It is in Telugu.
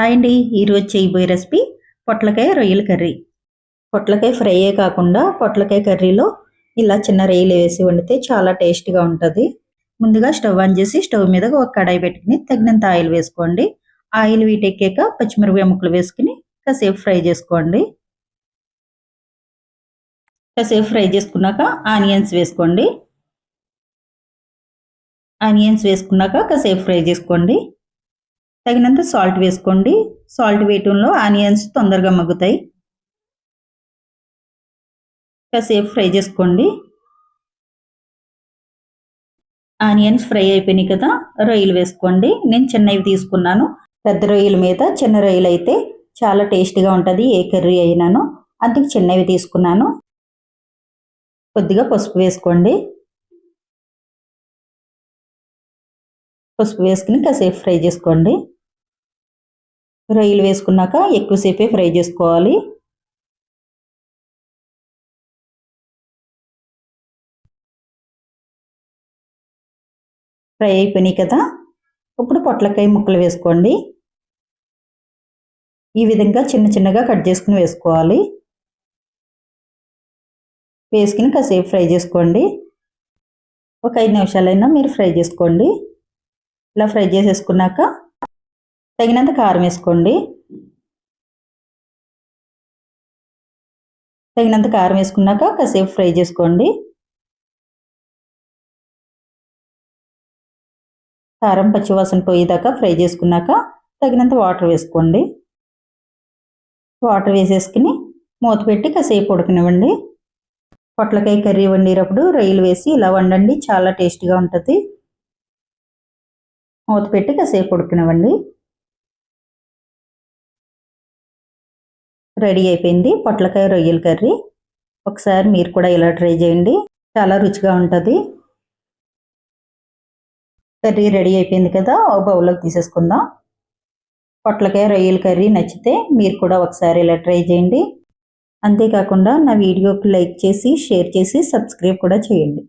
హాయ్ అండి. ఈరోజు చేయబోయే రెసిపీ పొట్లకాయ రొయ్యల కర్రీ. పొట్లకాయ ఫ్రైయే కాకుండా పొట్లకాయ కర్రీలో ఇలా చిన్న రొయ్యలు వేసి వండితే చాలా టేస్ట్గా ఉంటుంది. ముందుగా స్టవ్ ఆన్ చేసి స్టవ్ మీద ఒక కడాయి పెట్టుకుని తగినంత ఆయిల్ వేసుకోండి. ఆయిల్ వీటెక్కాక పచ్చిమిరపకాయ ముక్కలు వేసుకుని కాసేపు ఫ్రై చేసుకోండి. కాసేపు ఫ్రై చేసుకున్నాక ఆనియన్స్ వేసుకోండి. ఆనియన్స్ వేసుకున్నాక కాసేపు ఫ్రై చేసుకోండి. తగినంత సాల్ట్ వేసుకోండి. సాల్ట్ వేయటంలో ఆనియన్స్ తొందరగా మగ్గుతాయి. కాసేపు ఫ్రై చేసుకోండి. ఆనియన్స్ ఫ్రై అయిపోయినాయి కదా రొయ్యలు వేసుకోండి. నేను చిన్నవి తీసుకున్నాను. పెద్ద రొయ్యల మీద చిన్న రొయ్యలు అయితే చాలా టేస్టీగా ఉంటుంది ఏ కర్రీ అయినాను. అందుకు చిన్నవి తీసుకున్నాను. కొద్దిగా పసుపు వేసుకోండి. పసుపు వేసుకుని కాసేపు ఫ్రై చేసుకోండి. రొయ్యలు వేసుకున్నాక ఎక్కువసేపే ఫ్రై చేసుకోవాలి. ఫ్రై అయిపోయినాయి కదా ఇప్పుడు పొట్లకాయ ముక్కలు వేసుకోండి. ఈ విధంగా చిన్న చిన్నగా కట్ చేసుకుని వేసుకోవాలి. వేసుకుని కాసేపు ఫ్రై చేసుకోండి. ఒక ఐదు నిమిషాలైనా మీరు ఫ్రై చేసుకోండి. ఇలా ఫ్రై చేసేసుకున్నాక తగినంత కారం వేసుకోండి. తగినంత కారం వేసుకున్నాక కాసేపు ఫ్రై చేసుకోండి. కారం పచ్చివాసన పోయేదాకా ఫ్రై చేసుకున్నాక తగినంత వాటర్ వేసుకోండి. వాటర్ వేసేసుకుని మూత పెట్టి కాసేపు ఉడకనివ్వండి. పొట్లకాయ కర్రీ వండేటప్పుడు రొయ్యలు వేసి ఇలా వండండి చాలా టేస్టీగా ఉంటుంది. మూత పెట్టి కాసేపు ఉడికినవ్వండి. రెడీ అయిపోయింది పొట్లకాయ రొయ్యల కర్రీ. ఒకసారి మీరు కూడా ఇలా ట్రై చేయండి. చాలా రుచిగా ఉంటుంది. కర్రీ రెడీ అయిపోయింది కదా ఒక బౌల్లోకి తీసేసుకుందాం. పొట్లకాయ రొయ్యల కర్రీ నచ్చితే మీరు కూడా ఒకసారి ఇలా ట్రై చేయండి. అంతేకాకుండా నా వీడియోకి లైక్ చేసి షేర్ చేసి సబ్స్క్రైబ్ కూడా చేయండి.